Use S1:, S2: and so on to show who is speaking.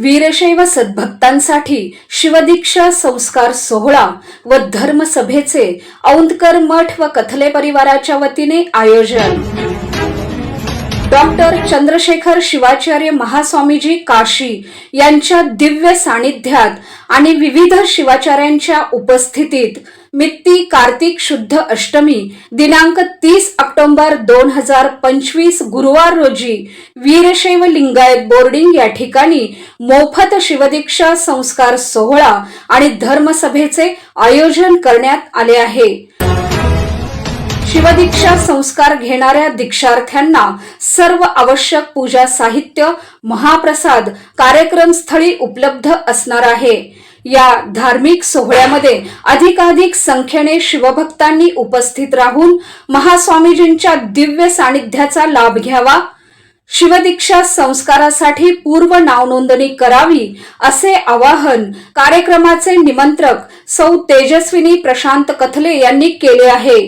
S1: वीरशैव सद्भक्तांसाठी शिवदीक्षा संस्कार सोहळा व धर्मसभेचे औंदकर मठ व कथले परिवाराच्या वतीने आयोजन. डॉक्टर चंद्रशेखर शिवाचार्य महास्वामीजी काशी यांच्या दिव्य सानिध्यात आणि विविध शिवाचार्यांच्या उपस्थितीत मित्ती कार्तिक शुद्ध अष्टमी दिनांक तीस ऑक्टोबर दोन हजार पंचवीस गुरुवार रोजी वीरशैव लिंगायत बोर्डिंग या ठिकाणी मोफत शिवदीक्षा संस्कार सोहळा आणि धर्मसभेचे आयोजन करण्यात आले आहे. शिवदीक्षा संस्कार घेणाऱ्या दीक्षार्थ्यांना सर्व आवश्यक पूजा साहित्य महाप्रसाद कार्यक्रमस्थळी उपलब्ध असणार आहे. या धार्मिक सोहळ्यामध्ये अधिकाधिक संख्येने शिवभक्तांनी उपस्थित राहून महास्वामीजींच्या दिव्य सानिध्याचा लाभ घ्यावा शिवदीक्षा संस्कारासाठी पूर्व नावनोंदणी करावी असे आवाहन कार्यक्रमाचे निमंत्रक सौ तेजस्विनी प्रशांत कथले यांनी केले आहे.